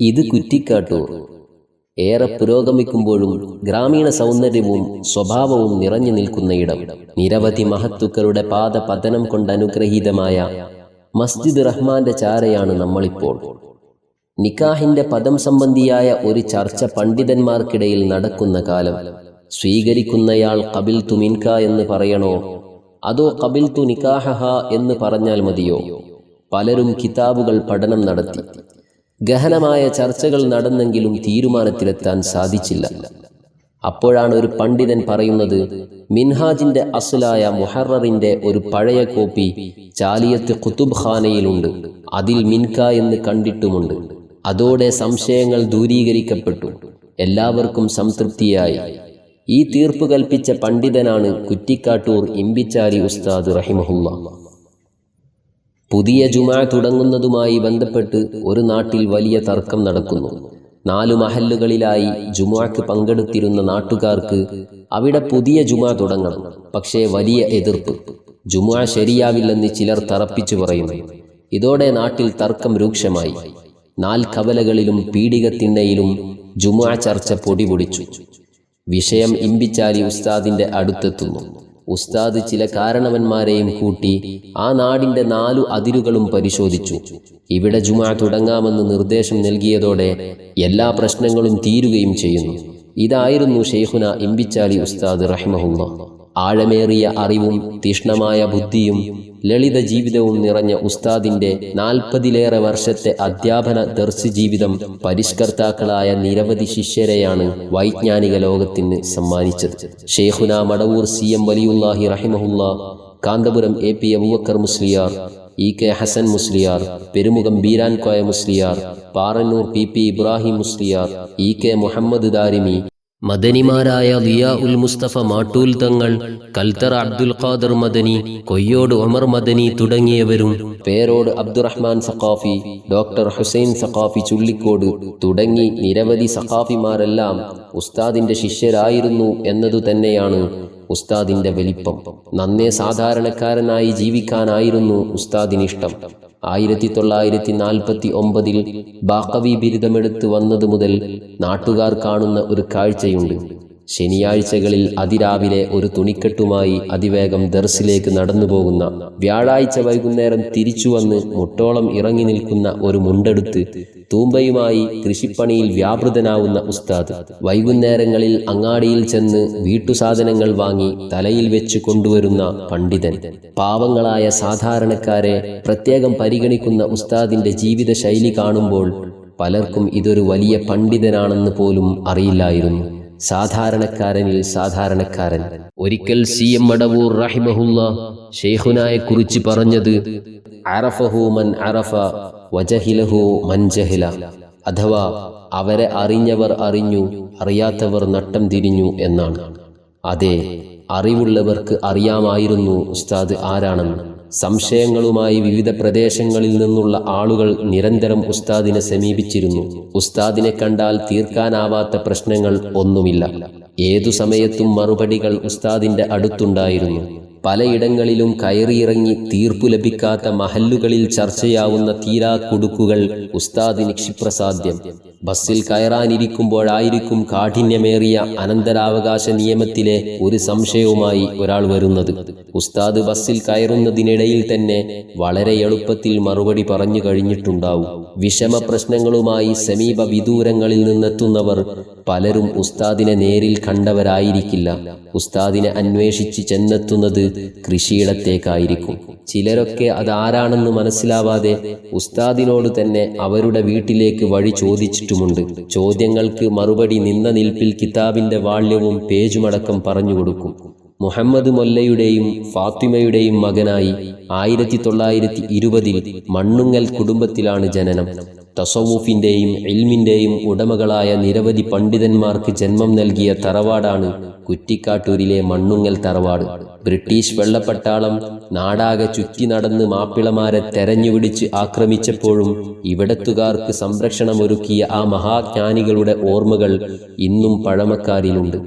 ഇത് കുറ്റിക്കാട്ടൂർ ഏറെ പുരോഗമിക്കുമ്പോഴും ഗ്രാമീണ സൗന്ദര്യവും സ്വഭാവവും നിറഞ്ഞു നിൽക്കുന്ന ഇടം. നിരവധി മഹത്തുക്കളുടെ പാദപതനം കൊണ്ട് അനുഗ്രഹീതമായ മസ്ജിദ് റഹ്മാന്റെ ചാരയാണ് നമ്മളിപ്പോൾ. നിക്കാഹിന്റെ പദം സംബന്ധിയായ ഒരു ചർച്ച പണ്ഡിതന്മാർക്കിടയിൽ നടക്കുന്ന കാലം. സ്വീകരിക്കുന്നയാൾ കബിൽ തു മിൻക എന്ന് പറയണോ? അതോ കബിൽ തു നിക്കാഹ എന്ന് പറഞ്ഞാൽ മതിയോ? പലരും കിതാബുകൾ പഠനം നടത്തി. ഗഹനമായ ചർച്ചകൾ നടന്നെങ്കിലും തീരുമാനത്തിലെത്താൻ സാധിച്ചില്ല. അപ്പോഴാണ് ഒരു പണ്ഡിതൻ പറയുന്നത് മിൻഹാജിന്റെ അസലായ മുഹററിന്റെ ഒരു പഴയ കോപ്പി ചാലിയത്ത് കുത്തുബ് ഖാനയിലുണ്ട്. അതിൽ മിൻക എന്ന് കണ്ടിട്ടുമുണ്ട്. അതോടെ സംശയങ്ങൾ ദൂരീകരിക്കപ്പെട്ടു. എല്ലാവർക്കും സംതൃപ്തിയായി. ഈ തീർപ്പ് കൽപ്പിച്ച പണ്ഡിതനാണ് കുറ്റിക്കാട്ടൂർ ഇമ്പിച്ചാരി ഉസ്താദ് റഹിമഹുല്ല. പുതിയ ജുമാ തുടങ്ങുന്നതുമായി ബന്ധപ്പെട്ട് ഒരു നാട്ടിൽ വലിയ തർക്കം നടക്കുന്നു. നാലു മഹല്ലുകളിലായി ജുമാക്ക് പങ്കെടുത്തിരുന്ന നാട്ടുകാർക്ക് അവിടെ പുതിയ ജുമാ തുടങ്ങണം. പക്ഷേ വലിയ എതിർപ്പ്. ജുമാ ശരിയാവില്ലെന്ന് ചിലർ തറപ്പിച്ചു പറയുന്നു. ഇതോടെ നാട്ടിൽ തർക്കം രൂക്ഷമായി. നാൽ കവലകളിലും പീഡികത്തിണ്ണയിലും ജുമാ ചർച്ച പൊടിപൊടിച്ചു വിഷയം ഇമ്പിച്ചാലി ഉസ്താദിന്റെ അടുത്തെത്തുന്നു. ഉസ്താദ് ചില കാരണവന്മാരെയും കൂട്ടി ആ നാടിന്റെ നാലു അതിരുകളും പരിശോധിച്ചു. ഇവിടെ ജുമാ തുടങ്ങാമെന്ന് നിർദ്ദേശം നൽകിയതോടെ എല്ലാ പ്രശ്നങ്ങളും തീരുകയും ചെയ്യുന്നു. ഇതായിരുന്നു ഷെയ്ഖുന ഇമ്പിച്ചാലി ഉസ്താദ് റഹിമഹുല്ല. ആഴമേറിയ അറിവും തീഷ്ണമായ ബുദ്ധിയും ലളിത ജീവിതവും നിറഞ്ഞ ഉസ്താദിന്റെ നാൽപ്പതിലേറെ വർഷത്തെ അധ്യാപന ദർശി ജീവിതം പരിഷ്കർത്താക്കളായ നിരവധി ശിഷ്യരെയാണ് വൈജ്ഞാനിക ലോകത്തിന് സമ്മാനിച്ചത്. ഷെയ്ഖുന മടവൂർ സി എം വലിയുല്ലാഹി റഹിമഹുല്ല Kanthapuram A P Aboobacker Musliyar E K Hasan Musliyar Perumukham Beeran Koya Musliyar Parannur P P Ibrahim Musliyar E K Muhammad Darimi മദനിമാരായ ലിയാ ഉൽ മുസ്തഫ മാട്ടൂൽ തങ്ങൾ കൽത്തറ അബ്ദുൽ ഖാദർ മദനി കൊയ്യോട് ഒമർ മദനി തുടങ്ങിയവരും പേരോട് അബ്ദുറഹ്മാൻ സഖാഫി ഡോക്ടർ ഹുസൈൻ സഖാഫി ചുള്ളിക്കോട് തുടങ്ങി നിരവധി സഖാഫിമാരെല്ലാം ഉസ്താദിന്റെ ശിഷ്യരായിരുന്നു എന്നതു തന്നെയാണ് ഉസ്താദിന്റെ വലിപ്പം. നന്നേ സാധാരണക്കാരനായി ജീവിക്കാനായിരുന്നു ഉസ്താദിനിഷ്ടം. ആയിരത്തി തൊള്ളായിരത്തി നാൽപ്പത്തി ഒമ്പതിൽ ബാക്കവി ബിരുദമെടുത്ത് വന്നതു മുതൽ നാട്ടുകാർ കാണുന്ന ഒരു കാഴ്ചയുണ്ട്. ശനിയാഴ്ചകളിൽ അതിരാവിലെ ഒരു തുണിക്കെട്ടുമായി അതിവേഗം ദർസിലേക്ക് നടന്നു പോകുന്ന വ്യാഴാഴ്ച വൈകുന്നേരം തിരിച്ചുവന്ന് മുട്ടോളം ഇറങ്ങി നിൽക്കുന്ന ഒരു മുണ്ടെടുത്ത് തൂമ്പയുമായി കൃഷിപ്പണിയിൽ വ്യാപൃതനാവുന്ന ഉസ്താദ് വൈകുന്നേരങ്ങളിൽ അങ്ങാടിയിൽ ചെന്ന് വീട്ടുസാധനങ്ങൾ വാങ്ങി തലയിൽ വെച്ച് കൊണ്ടുവരുന്ന പണ്ഡിതൻ. പാവങ്ങളായ സാധാരണക്കാരെ പ്രത്യേകം പരിഗണിക്കുന്ന ഉസ്താദിന്റെ ജീവിത ശൈലി കാണുമ്പോൾ പലർക്കും ഇതൊരു വലിയ പണ്ഡിതനാണെന്ന് പോലും അറിയില്ലായിരുന്നു. സാധാരണക്കാരനിൽ സാധാരണക്കാരൻ. ഒരിക്കൽ സി എം മടവൂർ റഹിമഹുല്ല ഷെയ്ഖുനായെ കുറിച്ച് പറഞ്ഞത് അറഫഹു മൻ അറഫ മൻ ജഹില. അഥവാ അവരെ അറിഞ്ഞവർ അറിഞ്ഞു അറിയാത്തവർ നട്ടം തിരിഞ്ഞു എന്നാണ്. അതെ അറിവുള്ളവർക്ക് അറിയാമായിരുന്നു ഉസ്താദ് ആരാണെന്ന്. സംശയങ്ങളുമായി വിവിധ പ്രദേശങ്ങളിൽ നിന്നുള്ള ആളുകൾ നിരന്തരം ഉസ്താദിനെ സമീപിച്ചിരുന്നു. ഉസ്താദിനെ കണ്ടാൽ തീർക്കാനാവാത്ത പ്രശ്നങ്ങൾ ഒന്നുമില്ല. ഏതു സമയത്തും മറുപടികൾ ഉസ്താദിന്റെ അടുത്തുണ്ടായിരുന്നു. പലയിടങ്ങളിലും കയറിയിറങ്ങി തീർപ്പു ലഭിക്കാത്ത മഹല്ലുകളിൽ ചർച്ചയാവുന്ന തീരാ കുടുക്കുകൾ ഉസ്താദിന് ക്ഷിപ്രസാധ്യം ബസ്സിൽ കയറാനിരിക്കുമ്പോഴായിരിക്കും കാഠിന്യമേറിയ അനന്തരാവകാശ നിയമത്തിലെ ഒരു സംശയവുമായി ഒരാൾ വരുന്നത്. ഉസ്താദ് ബസ്സിൽ കയറുന്നതിനിടയിൽ തന്നെ വളരെ എളുപ്പത്തിൽ മറുപടി പറഞ്ഞു കഴിഞ്ഞിട്ടുണ്ടാവും. വിഷമ പ്രശ്നങ്ങളുമായി സമീപ വിദൂരങ്ങളിൽ നിന്നെത്തുന്നവർ പലരും ഉസ്താദിനെ നേരിൽ കണ്ടവരായിരിക്കില്ല. ഉസ്താദിനെ അന്വേഷിച്ച് ചെന്നെത്തുന്നത് കൃഷിയിടത്തേക്കായിരിക്കും. ചിലരൊക്കെ അതാരാണെന്ന് മനസ്സിലാവാതെ ഉസ്താദിനോട് തന്നെ അവരുടെ വീട്ടിലേക്ക് വഴി ചോദിച്ചിട്ടുമുണ്ട്. ചോദ്യങ്ങൾക്ക് മറുപടി നിന്ന നിൽപ്പിൽ കിതാബിന്റെ വാള്യവും പേജുമടക്കം പറഞ്ഞുകൊടുക്കും മുഹമ്മദ് മൊല്ലയുടെയും ഫാത്തിമയുടെയും മകനായി ആയിരത്തി തൊള്ളായിരത്തി ഇരുപതിൽ മണ്ണുങ്ങൽ കുടുംബത്തിലാണ് ജനനം. തസവൂഫിന്റെയും ഇൽമിന്റെയും ഉടമകളായ നിരവധി പണ്ഡിതന്മാർക്ക് ജന്മം നൽകിയ തറവാടാണ് കുറ്റിക്കാട്ടൂരിലെ മണ്ണുങ്ങൽ തറവാട്. ബ്രിട്ടീഷ് വെള്ളപ്പട്ടാളം നാടാകെ ചുറ്റി നടന്ന് മാപ്പിളമാരെ തെരഞ്ഞുപിടിച്ച് ആക്രമിച്ചപ്പോഴും ഇവിടത്തുകാർക്ക് സംരക്ഷണമൊരുക്കിയ ആ മഹാജ്ഞാനികളുടെ ഓർമ്മകൾ ഇന്നും പഴമക്കാരിലുണ്ട്.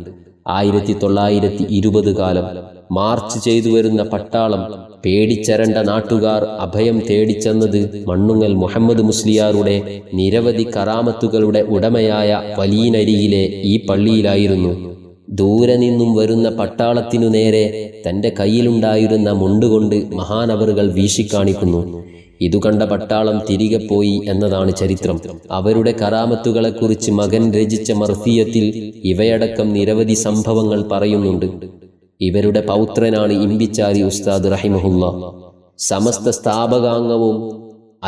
ആയിരത്തി തൊള്ളായിരത്തി ഇരുപത് കാലം മാർച്ച് ചെയ്തു വരുന്ന പട്ടാളം പേടിച്ചരണ്ട നാട്ടുകാർ അഭയം തേടിച്ചെന്നത് മണ്ണുങ്ങൽ മുഹമ്മദ് മുസ്ലിയാറുടെ നിരവധി കറാമത്തുകളുടെ ഉടമയായ വലിയനരിയിലെ ഈ പള്ളിയിലായിരുന്നു. ദൂരെ നിന്നും വരുന്ന പട്ടാളത്തിനു നേരെ തന്റെ കയ്യിലുണ്ടായിരുന്ന മുണ്ടുകൊണ്ട് മഹാനവറുകൾ വീശിക്കാണിക്കുന്നു ഇതു കണ്ട പട്ടാളം തിരികെ പോയി എന്നതാണ് ചരിത്രം. അവരുടെ കറാമത്തുകളെക്കുറിച്ച് മകൻ രചിച്ച മർഫിയത്തിൽ ഇവയടക്കം നിരവധി സംഭവങ്ങൾ പറയുന്നുണ്ട്. ഇവരുടെ പൗത്രനാണ് ഇമ്പിച്ചാരി ഉസ്താദ് റഹിമഹുല്ല. സമസ്ത സ്ഥാപകാംഗവും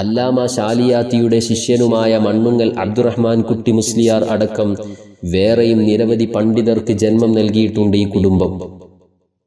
അല്ലാമ ഷാലിയാത്തിയുടെ ശിഷ്യനുമായ മണ്ണുങ്ങൽ അബ്ദുറഹ്മാൻ കുട്ടി മുസ്ലിയാർ അടക്കം വേറെയും നിരവധി പണ്ഡിതർക്ക് ജന്മം നൽകിയിട്ടുണ്ട് ഈ കുടുംബം.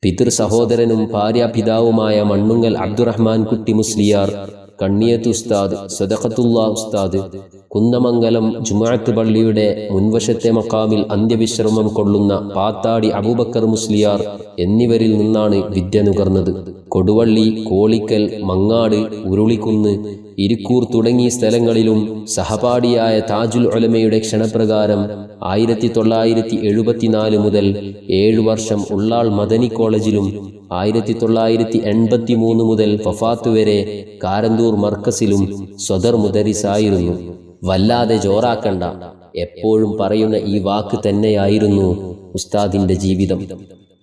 പിതൃ സഹോദരനും ഭാര്യാപിതാവുമായ മണ്ണുങ്ങൽ അബ്ദുറഹ്മാൻ കുട്ടി മുസ്ലിയാർ കണ്ണിയത്ത് ഉസ്താദ് സദഖത്തുള്ള ഉസ്താദ് കുന്ദമംഗലം ജുമാഅത്ത് പള്ളിയുടെ മുൻവശത്തെ മക്കാമിൽ അന്ത്യവിശ്രമം കൊള്ളുന്ന പാത്താടി അബൂബക്കർ മുസ്ലിയാർ എന്നിവരിൽ നിന്നാണ് വിദ്യ നുകർന്നത്. കൊടുവള്ളി കോളിക്കൽ മങ്ങാട് ഉരുളിക്കുന്ന് ഇരിക്കൂർ തുടങ്ങിയ സ്ഥലങ്ങളിലും സഹപാഠിയായ താജുൽ ഒലമയുടെ ക്ഷണപ്രകാരം ആയിരത്തി തൊള്ളായിരത്തി എഴുപത്തിനാല് മുതൽ ഏഴു വർഷം ഉള്ളാൾ മദനി കോളേജിലും ആയിരത്തി തൊള്ളായിരത്തി എൺപത്തി മൂന്ന് മുതൽ ഫഫാത്ത് വരെ കാരന്തൂർ മർക്കസിലും സ്വദർ മുദരിസായിരുന്നു. വല്ലാതെ ജോറാക്കണ്ട. എപ്പോഴും പറയുന്ന ഈ വാക്ക് തന്നെയായിരുന്നു ഉസ്താദിന്റെ ജീവിതം.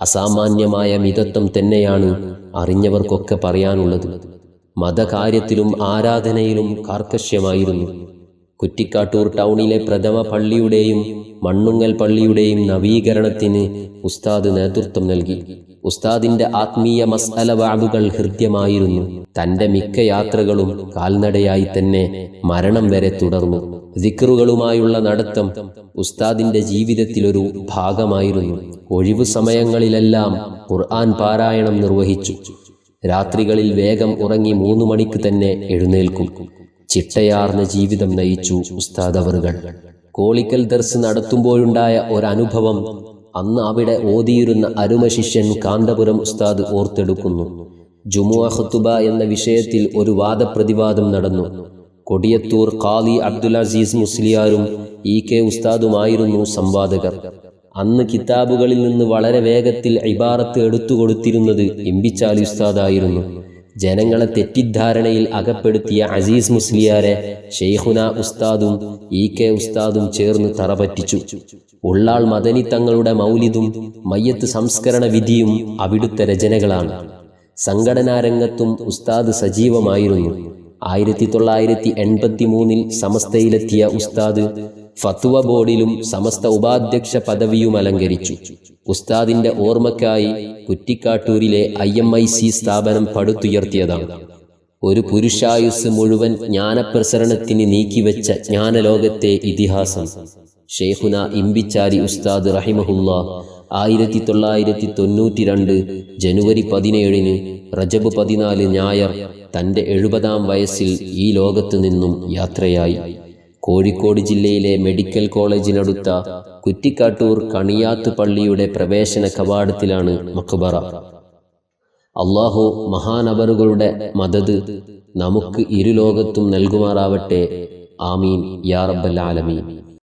അസാമാന്യമായ മിതത്വം തന്നെയാണ് അറിഞ്ഞവർക്കൊക്കെ പറയാനുള്ളത്. മതകാര്യത്തിലും ആരാധനയിലും കാർക്കശ്യമായിരുന്നു. കുറ്റിക്കാട്ടൂർ ടൗണിലെ പ്രഥമ പള്ളിയുടെയും മണ്ണുങ്ങൽ പള്ളിയുടെയും നവീകരണത്തിന് ഉസ്താദ് നേതൃത്വം നൽകി. ഉസ്താദിന്റെ ആത്മീയ മസ്അല വാബുകൾ ഹൃദ്യമായിരുന്നു. തന്റെ മിക്ക യാത്രകളും കാൽനടയായി തന്നെ മരണം വരെ തുടർന്നു. ദിക്റുകളുമായുള്ള നടത്തം ഉസ്താദിന്റെ ജീവിതത്തിലൊരു ഭാഗമായിരുന്നു. ഒഴിവു സമയങ്ങളിലെല്ലാം ഖുർആൻ പാരായണം നിർവഹിച്ചു. രാത്രികളിൽ വേഗം ഉറങ്ങി മൂന്നു മണിക്ക് തന്നെ എഴുന്നേൽക്കും. ചിട്ടയാർന്ന ജീവിതം നയിച്ചു ഉസ്താദ് അവറുകൾ കോളിക്കൽ ദർസ് നടത്തുമ്പോഴുണ്ടായ ഒരനുഭവം അന്ന് അവിടെ ഓതിയിരുന്ന അരുമ ശിഷ്യൻ കാന്തപുരം ഉസ്താദ് ഓർത്തെടുക്കുന്നു. ജുമുഅ ഖുത്തുബ എന്ന വിഷയത്തിൽ ഒരു വാദപ്രതിവാദം നടന്നു. കൊടിയത്തൂർ ഖാലി അബ്ദുൽ അസീസ് മുസ്ലിയാരും ഇ കെ ഉസ്താദുമായിരുന്നു സംവാദകർ. അന്ന് കിതാബുകളിൽ നിന്ന് വളരെ വേഗത്തിൽ ഇബാറത്ത് എടുത്തുകൊടുത്തിരുന്നത് എംബിച്ചാലി ഉസ്താദായിരുന്നു. ജനങ്ങളെ തെറ്റിദ്ധാരണയിൽ അകപ്പെടുത്തിയ അസീസ് മുസ്ലിയാരെ ഷെയ്ഖുന ഉസ്താദും ഇ കെ ഉസ്താദും ചേർന്ന് തറപറ്റിച്ചു. ഉള്ളാൾ മദനി തങ്ങളുടെ മൗലിദും മയ്യത്ത് സംസ്കരണ വിധിയും അവിടുത്തെ രചനകളാണ്. സംഘടനാ രംഗത്തും ഉസ്താദ് സജീവമായിരുന്നു. ആയിരത്തി തൊള്ളായിരത്തി എൺപത്തി മൂന്നിൽ സമസ്തയിലെത്തിയ ഉസ്താദ് ഫത്വ ബോർഡിലും സമസ്ത ഉപാധ്യക്ഷ പദവിയും അലങ്കരിച്ചു. ഉസ്താദിന്റെ ഓർമ്മയ്ക്കായി കുറ്റിക്കാട്ടൂരിലെ ഐ എം ഐ സി സ്ഥാപനം പടുത്തുയർത്തിയതാണ്. ഒരു പുരുഷായുസ് മുഴുവൻ ജ്ഞാനപ്രസരണത്തിന് നീക്കിവെച്ച ജ്ഞാനലോകത്തെ ഇതിഹാസം. ഷെയ്ഖുന ഇമ്പിച്ചാരി ഉസ്താദ് റഹിമഹുല്ല ആയിരത്തി തൊള്ളായിരത്തി തൊണ്ണൂറ്റി രണ്ട് ജനുവരി പതിനേഴിന് റജബ് പതിനാല് ഞായർ തന്റെ എഴുപതാം വയസ്സിൽ ഈ ലോകത്തു നിന്നും യാത്രയായി. കോഴിക്കോട് ജില്ലയിലെ മെഡിക്കൽ കോളേജിനടുത്ത കുറ്റിക്കാട്ടൂർ കണിയാത്ത് പള്ളിയുടെ പ്രവേശന കവാടത്തിലാണ് മക്ബറ. അള്ളാഹു മഹാനബറുകളുടെ മദത് നമുക്ക് ഇരുലോകത്തും നൽകുമാറാവട്ടെ. ആമീൻ. യാ റബ്ബൽ ആലമീൻ.